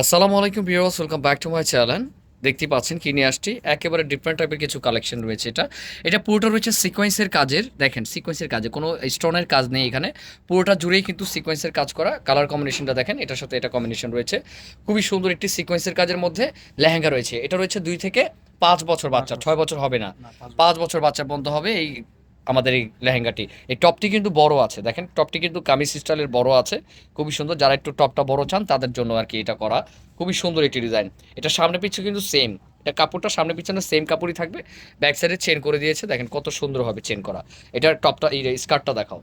আসসালামু আলাইকুম viewers welcome back to my channel. দেখতে পাচ্ছেন কিনে আসছি? একেবারে ডিফারেন্ট টাইপের কিছু কালেকশন রয়েছে এটা। এটা পুরোটা রয়েছে সিকোয়েন্সের কাজের। দেখেন সিকোয়েন্সের কাজে কোনো স্টোনের কাজ নেই এখানে। পুরোটা জুড়েই কিন্তু সিকোয়েন্সের কাজ করা। কালার কম্বিনেশনটা দেখেন এটার সাথে এটা কম্বিনেশন রয়েছে। খুবই সুন্দর একটি সিকোয়েন্সের কাজের মধ্যে লেহেঙ্গা রয়েছে। এটা রয়েছে দুই থেকে পাঁচ বছর বাচ্চা। ছয় বছর হবে না। পাঁচ বছর বাচ্চা পর্যন্ত হবে। এই আমাদের এই লেহেঙ্গাটি। এই টপটি কিন্তু বড় আছে, দেখেন, টপটি কিন্তু কামিজ স্টাইলের বড় আছে, খুবই সুন্দর, যারা একটু টপটা বড় চান, তাদের জন্য আর কি এটা করা, খুবই সুন্দর একটি ডিজাইন এটা সামনে পিছু কিন্তু সেম এটা কাপড়টা সামনে পিছনে সেম কাপড়ই থাকবে ব্যাক সাইডে চেন করে দিয়েছে, দেখেন কত সুন্দর হবে চেন করা। এটার টপটা, এই স্কার্টটা দেখাও।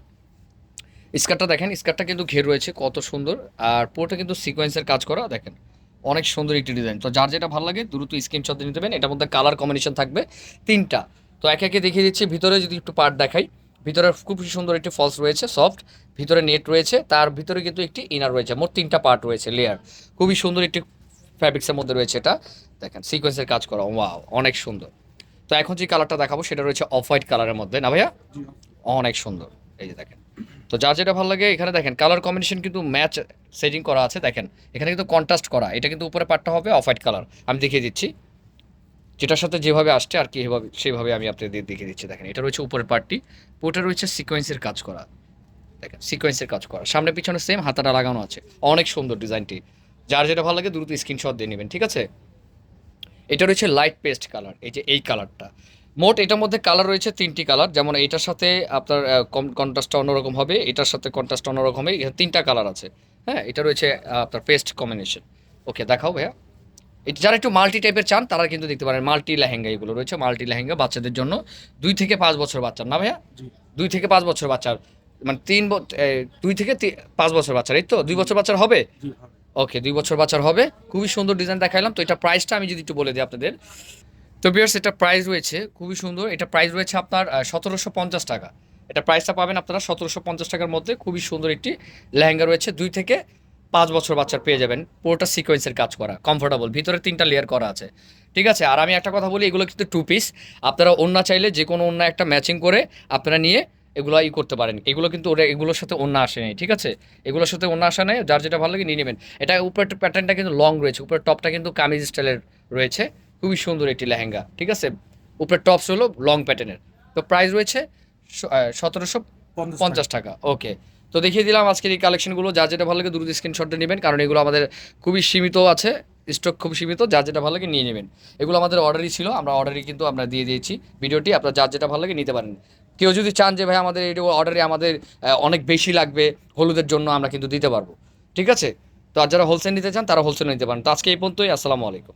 স্কার্টটা দেখেন স্কার্টটা কিন্তু ঘের রয়েছে, কত সুন্দর, আর পুরোটা কিন্তু সিকোয়েন্সের কাজ করা, দেখেন, অনেক সুন্দর একটি ডিজাইন তো যার যেটা ভালো লাগে, দ্রুত স্ক্রিনশট নিতে পারেন, এটার মধ্যে কালার কম্বিনেশন থাকবে তিনটা। তো একে একে দেখিয়ে দিচ্ছি। ভিতরে যদি একটু পার্ট দেখাই ভিতরে খুব সুন্দর একটি ফলস রয়েছে সফট ভিতরে নেট রয়েছে তার ভিতরে কিন্তু একটি ইনার রয়েছে মোট তিনটা পার্ট রয়েছে লেয়ার খুবই সুন্দর একটি ফ্যাব্রিক্সের মধ্যে রয়েছে এটা। দেখেন সিকোয়েন্সের কাজ করা ওয়াও অনেক সুন্দর। তো এখন যে কালারটা দেখাবো সেটা রয়েছে অফ হোয়াইট কালারের মধ্যে না ভাইয়া? অনেক সুন্দর এই যে দেখেন। তো যার যেটা ভালো লাগে এখানে দেখেন কালার কম্বিনেশন কিন্তু ম্যাচ সেটিং করা আছে দেখেন। এখানে কিন্তু কন্ট্রাস্ট করা এটা কিন্তু উপরে পার্টটা হবে অফ হোয়াইট কালার আমি দেখিয়ে দিচ্ছি। যেটার সাথে যেভাবে আসছে আর কি সেভাবে আমি আপনাদের দেখিয়ে দিচ্ছি। দেখেন, এটা রয়েছে উপরের পার্টটি পুরোটা রয়েছে সিকোয়েন্সের কাজ করা। দেখেন সিকোয়েন্সের কাজ করা। সামনে পিছনে সেম হাতাটা লাগানো আছে। অনেক সুন্দর ডিজাইনটি। যার যেটা ভালো লাগে দ্রুত স্ক্রিনশট দিয়ে নেবেন, ঠিক আছে? এটা রয়েছে লাইট পেস্ট কালার এই যে এই কালারটা মোট এটার মধ্যে কালার রয়েছে তিনটি কালার যেমন এইটার সাথে আপনার কম কন্ট্রাস্টটা অন্যরকম হবে, এটার সাথে কন্ট্রাস্ট অন্যরকম হবে তিনটা কালার আছে। হ্যাঁ এটা রয়েছে আপনার পেস্ট কম্বিনেশন ওকে দেখাও ভাইয়া। এটা যারা একটু মাল্টি টাইপের চান তারা কিন্তু দেখতে পারেন মাল্টি লেহেঙ্গা এগুলো রয়েছে মাল্টি লেহেঙ্গা বাচ্চাদের জন্য। দুই থেকে পাঁচ বছর বাচ্চার না ভাইয়া? দুই থেকে পাঁচ বছর বাচ্চার মানে তিন দুই থেকে পাঁচ বছর বাচ্চার এই তো? দুই বছর বাচ্চার হবে? হবে। ওকে দুই বছর বাচ্চার হবে। খুবই সুন্দর ডিজাইন দেখাইলাম তো এটা প্রাইসটা আমি যদি একটু বলে দিই আপনাদের। তো বিয়ার্স এটা প্রাইস রয়েছে খুবই সুন্দর। এটা প্রাইস রয়েছে আপনার সতেরোশো পঞ্চাশ টাকা। এটা প্রাইসটা পাবেন আপনারা সতেরোশো পঞ্চাশ টাকার মধ্যে। খুবই সুন্দর একটি লেহেঙ্গা রয়েছে দুই থেকে পাঁচ বছর বাচ্চার পেয়ে যাবেন পুরোটা সিকোয়েন্সের কাজ করা কমফোর্টেবল ভিতরে তিনটা লেয়ার করা আছে। ঠিক আছে? আর আমি একটা কথা বলি এগুলো কিন্তু টু পিস আপনারা অন্য চাইলে যে কোনো অন্য একটা ম্যাচিং করে আপনারা নিয়ে এগুলো ই করতে পারেন। এগুলো কিন্তু ওরা এগুলোর সাথে অন্য আসে নেই ঠিক আছে? এগুলোর সাথে অন্য আসা নেই যার যেটা ভালো লাগে নিয়ে নেবেন। এটা উপরের প্যাটার্নটা কিন্তু লং রয়েছে উপরের টপটা কিন্তু কামিজ স্টাইলের রয়েছে খুবই সুন্দর একটি লেহেঙ্গা ঠিক আছে? উপরের টপস হলো লং প্যাটার্নের তো প্রাইস রয়েছে সতেরোশো পঞ্চাশ পঞ্চাশ টাকা। ওকে তো দেখিয়ে দিলাম আজকের এই কালেকশনগুলো যার যেটা ভালো লাগে দ্রুত স্ক্রিনশটটা নেবেন, কারণ এগুলো আমাদের খুবই সীমিত আছে স্টক খুব সীমিত, যার যেটা ভালো লাগে নিয়ে নেবেন। এগুলো আমাদের অর্ডারই ছিল, আমরা অর্ডারই কিন্তু আমরা দিয়ে দিয়েছি ভিডিওটি, আপনার যার যেটা ভালো লাগে নিতে পারেন। কেউ যদি চান যে, ভাই, আমাদের এই অর্ডারে আমাদের অনেক বেশি লাগবে, হলুদের জন্য আমরা কিন্তু দিতে পারব। ঠিক আছে? তো আর যারা হোলসেল নিতে চান, তারা হোলসেল নিতে পারেন। তো আজকে এই পর্যন্তই, আসসালামু আলাইকুম।